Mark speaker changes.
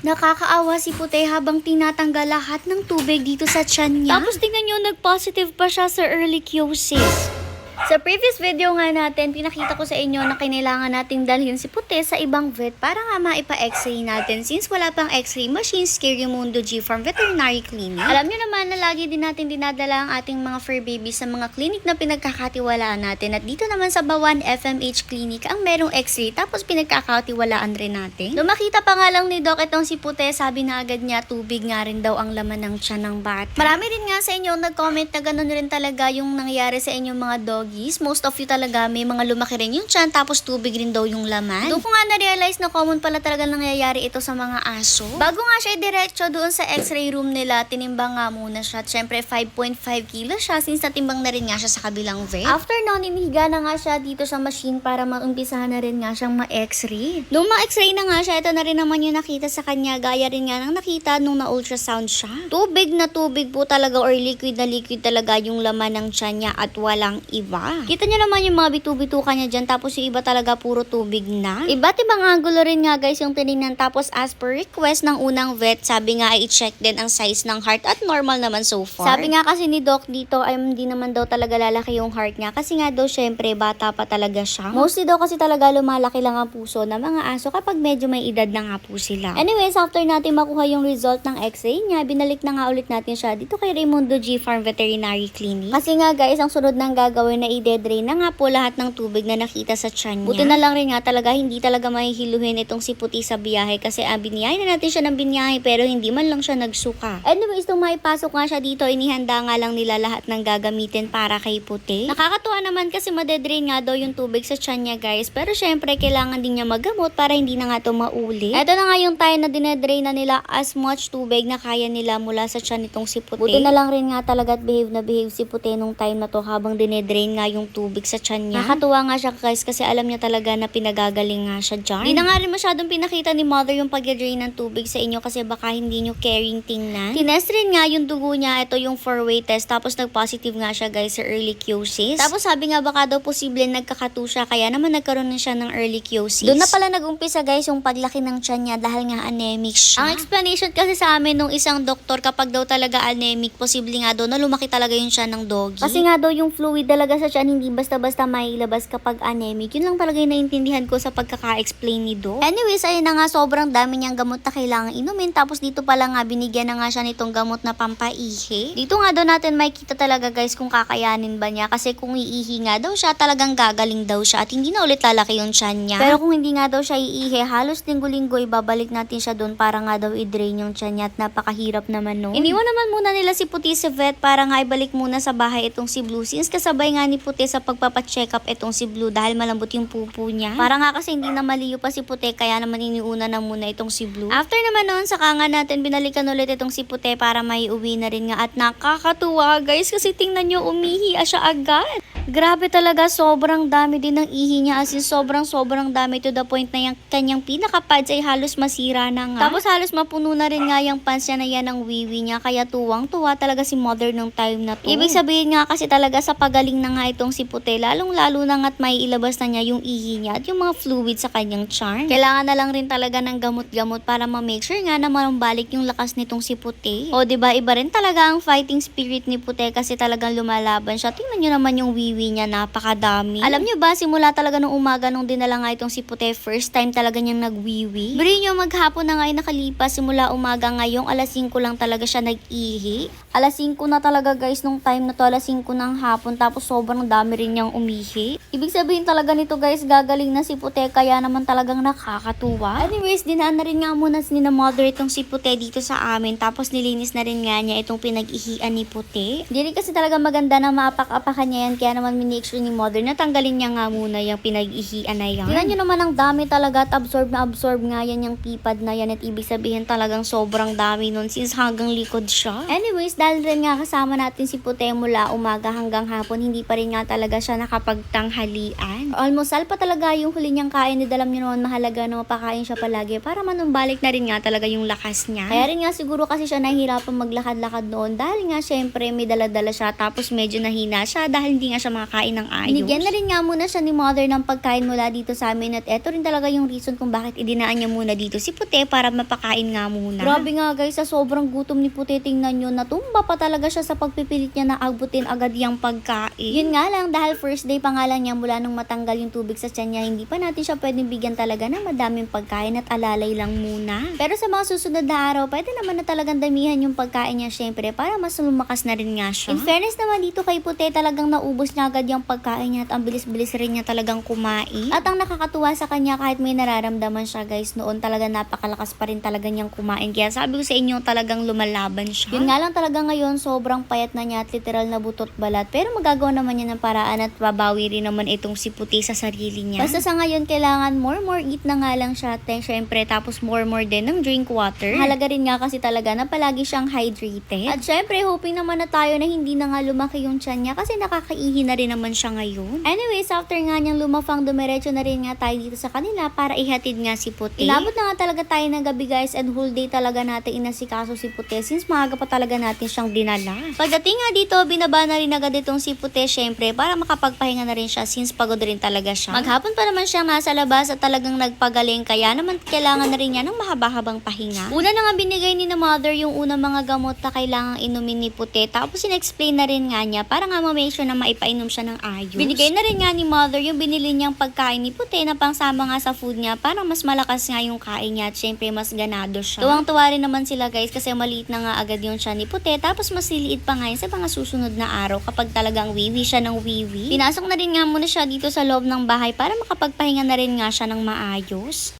Speaker 1: Nakakaawa si Puti habang tinatanggal lahat ng tubig dito sa tiyan niya. Tapos tingnan nyo, nag-positive pa siya sa ehrlichiosis. Sa previous video nga natin, pinakita ko sa inyo na kinailangan nating dalhin si Puti sa ibang vet para nga maipa-x-ray natin since wala pang x-ray machine Scary Mundo G from Veterinary Clinic. Alam nyo naman na lagi din natin dinadala ang ating mga fur babies sa mga clinic na pinagkakatiwalaan natin at dito naman sa Bawan FMH Clinic ang merong x-ray tapos pinagkakatiwalaan rin natin. Nung makita pa nga lang ni Doc itong si Puti, sabi na agad niya tubig nga rin daw ang laman ng tiyan ng bata. Marami din nga sa inyo nag-comment na ganun rin talaga yung nangyari sa inyong mga doggies. Most of you talaga may mga lumaki rin yung tiyan tapos tubig rin daw yung laman. Doon ko nga na-realize na common pala talaga nangyayari ito sa mga aso. Bago nga siya diretso doon sa x-ray room nila, tinimbang nga muna siya. Siyempre 5.5 kilo siya since natimbang na rin nga siya sa kabilang vet. After noon, inihiga na nga siya dito sa machine para maumpisahan na rin nga siyang ma-x-ray. Nung ma-x-ray na nga siya, ito na rin naman yung nakita sa kanya. Gaya rin nga ng nakita nung na-ultrasound siya. Tubig na tubig po talaga or liquid na liquid talaga yung laman ng tiyan niya at walang iba. Kita niyo naman yung mga bitu-bituka niya dyan tapos yung iba talaga puro tubig na. Iba't ibang angulo rin nga guys yung tinignan tapos as per request ng unang vet, sabi nga ay i-check din ang size ng heart at normal naman so far. Sabi nga kasi ni Doc dito ay hindi naman daw talaga lalaki yung heart niya kasi nga daw syempre bata pa talaga siya. Mostly daw kasi talaga lumalaki lang ang puso ng mga aso kapag medyo may edad na nga po sila. Anyways, after natin makuha yung result ng x-ray niya, binalik na nga ulit natin siya dito kay Raimundo G Farm Veterinary Clinic. Kasi nga guys, ang sunod nang gagawin na i-dedrain na nga po lahat ng tubig na nakita sa tiyan niya. Buti na lang rin nga talaga hindi talaga mahihiluhin itong si Puti sa biyahe kasi ah, biniyahe na natin siya ng biniyahe pero hindi man lang siya nagsuka. Anyways, nung maipasok nga siya dito, inihanda nga lang nila lahat ng gagamitin para kay Puti. Nakakatuwa naman kasi madedrain nga daw yung tubig sa tiyan niya guys pero syempre kailangan din niya magamot para hindi na nga to mauli. Ito na nga yung time na dinedrain na nila as much tubig na kaya nila mula sa tiyan nitong si Puti. Buti na lang rin nga talaga at behave na behave si Puti nung time na to habang dinedrain nga yung tubig sa tiyan niya. Nakakatuwa nga siya guys kasi alam niya talaga na pinagagaling nga siya dyan. Hindi na nga rin masyadong pinakita ni mother yung pag-drain ng tubig sa inyo kasi baka hindi nyo caring tingnan. Tinest rin nga yung dugo niya, ito yung four-way test tapos nag-positive nga siya guys sa ehrlichiosis. Tapos sabi nga baka daw posible nagkakatu siya kaya naman nagkaroon na siya ng ehrlichiosis. Doon na pala nag-umpisa guys yung paglaki ng tiyan niya dahil nga anemic siya. Ang explanation kasi sa amin nung isang doktor kapag daw talaga anemic, posible nga daw na lumaki talaga yung tiyan ng doggy. Kasi nga daw yung fluid talaga sa tiyan hindi basta-basta mailabas kapag anemic. Yun lang talaga yung naintindihan ko sa pagkaka-explain ni Doc. Anyways, ayun na nga sobrang dami niyang gamot na kailangan inumin tapos dito pala nga binigyan na nga siya nitong gamot na pampaihi. Dito nga daw natin makikita talaga guys kung kakayanin ba niya kasi kung iihi nga daw siya talagang gagaling daw siya at hindi na ulit lalaki yung tiyan niya. Pero kung hindi nga daw siya iihi, halos linggo-linggo ibabalik natin siya doon para nga daw i-drain yung tiyan niya at napakahirap naman no. Iniwan naman muna nila si Puti sa vet para nga ibalik muna sa bahay itong si Blue since kasabay nga ni Puti sa pagpapacheck up itong si Blue dahil malambot yung pupo niya. Para nga kasi hindi na maliyo pa si Puti kaya naman iniuna na muna itong si Blue. After naman noon, saka nga natin binalikan ulit itong si Puti para may uwi na rin nga at nakakatuwa guys kasi tingnan nyo umihi siya agad. Grabe talaga, sobrang dami din ng ihi niya as in sobrang sobrang dami to the point na yung kanyang pinakapads ay halos masira na nga. Tapos halos mapuno na rin nga yung pants niya na yan ng wiwi niya kaya tuwang tuwa talaga si mother nung time na to. Ibig sabihin nga kasi talaga sa pagaling na nga itong si Puti lalong lalo na nga't may ilabas na niya yung ihi niya at yung mga fluid sa kanyang charm. Kailangan na lang rin talaga ng gamot-gamot para ma-make sure nga na manumbalik yung lakas nitong si Puti. O ba iba rin talaga ang fighting spirit ni Puti kasi talagang lumalaban siya. Tingnan niyo naman yung wiwi niya, napakadami. Alam niyo ba, simula talaga nung umaga nung dinala nga itong si Puti, first time talaga niyang nagwiwi. Bri niyo maghapon na nga ay nakalipas, simula umaga ngayong alas 5 lang talaga siya nag-ihi. Alas 5 na talaga guys nung time na to, alas 5 ng hapon, tapos sobrang dami rin niyang umihi. Ibig sabihin talaga nito guys, gagaling na si Puti, kaya naman talagang nakakatuwa. Anyways, dinaan na rin nga muna ni na mother itong si Puti dito sa amin, tapos nilinis na rin nga niya itong pinag-ihian ni Puti. Hindi rin kasi talaga maganda na maapak-apakan niya yan, kaya naman minake sure ni mother na tanggalin niya nga muna yung pinag-ihian na yan. Tingnan nyo naman ang dami talaga at absorb na absorb nga yan yung pipad na yan at ibig sabihin talagang sobrang dami nun since hanggang likod siya. Anyways, dahil rin nga kasama natin si Puti mula umaga hanggang hapon, hindi pa rin nga talaga siya nakapagtanghalian. Almusal pa talaga yung huli niyang kain, and alam niyo naman mahalaga na mapakain siya palagi para manumbalik na rin nga talaga yung lakas niya. Kaya rin nga siguro kasi siya nahihirapan maglakad-lakad noon dahil nga syempre may daladala siya tapos medyo nahina siya dahil hindi nga siya makakain ng ayos. Binigyan na rin nga muna siya ni mother ng pagkain mula dito sa amin at eto rin talaga yung reason kung bakit idinaan niya muna dito si Puti para mapakain nga muna. Grabe nga guys, sa sobrang gutom ni Puti, tingnan nyo, natumba pa talaga siya sa pagpipilit niya na abutin agad yung pagkain. Yun nga lang, dahil first day pa nga lang niya mula nung matanggal yung tubig sa tiyan niya, hindi pa natin siya pwedeng bigyan talaga ng madaming pagkain at alalay lang muna. Pero sa mga susunod na araw, pwede naman na talagang damihan yung pagkain niya syempre para mas lumakas na rin nga siya. In fairness naman dito kay Puti, talagang naubos niya agad yung pagkain niya at ang bilis-bilis rin niya talagang kumain. At ang nakakatuwa sa kanya kahit may nararamdaman siya guys, noon talaga napakalakas pa rin talaga niyang kumain. Kaya sabi ko sa inyo talagang lumalaban siya. Yun nga lang talaga ngayon, sobrang payat na niya at literal na butot balat. Pero magagawa naman niya ng paraan at babawi rin naman itong si Puti sa sarili niya. Basta sa ngayon, kailangan more more eat na nga lang siya. Te, syempre, tapos more more din ng drink water. Halaga rin nga kasi talaga na palagi siyang hydrated. At syempre, hoping naman na tayo na hindi na nga lumaki yung tiyan niya kasi nakakaihi na rin naman siya ngayon. Anyways, after nga niyang lumafang, dumiretso na rin nga tayo dito sa kanila para ihatid nga si Puti. Inabot na nga talaga tayo ng gabi guys and whole day talaga natin inasikaso si Puti since maaga pa talaga natin siyang dinala. Pagdating nga dito, binaba na rin agad itong si Puti syempre para makapagpahinga na rin siya since pagod rin talaga siya. Maghapon pa naman siya nasa labas at talagang nagpagaling kaya naman kailangan na rin niya ng mahaba-habang pahinga. Una na nga binigay ni na mother yung unang mga gamot na kailangang inumin ni Puti tapos in-explain na rin nga niya para nga ma-make sure na maipainom siya ng ayos. Binigay na rin nga ni mother yung binili niyang pagkain ni Puti na pangsama nga sa food niya para mas malakas nga yung kain niya at syempre mas ganado siya. Tuwang-tuwa rin naman sila guys kasi maliit na nga agad yung siya ni Puti tapos mas liliit pa nga yun sa mga susunod na araw kapag talagang wiwi siya ng wiwi. Pinasok na rin nga muna siya dito sa loob ng bahay para makapagpahinga na rin nga siya ng maayos.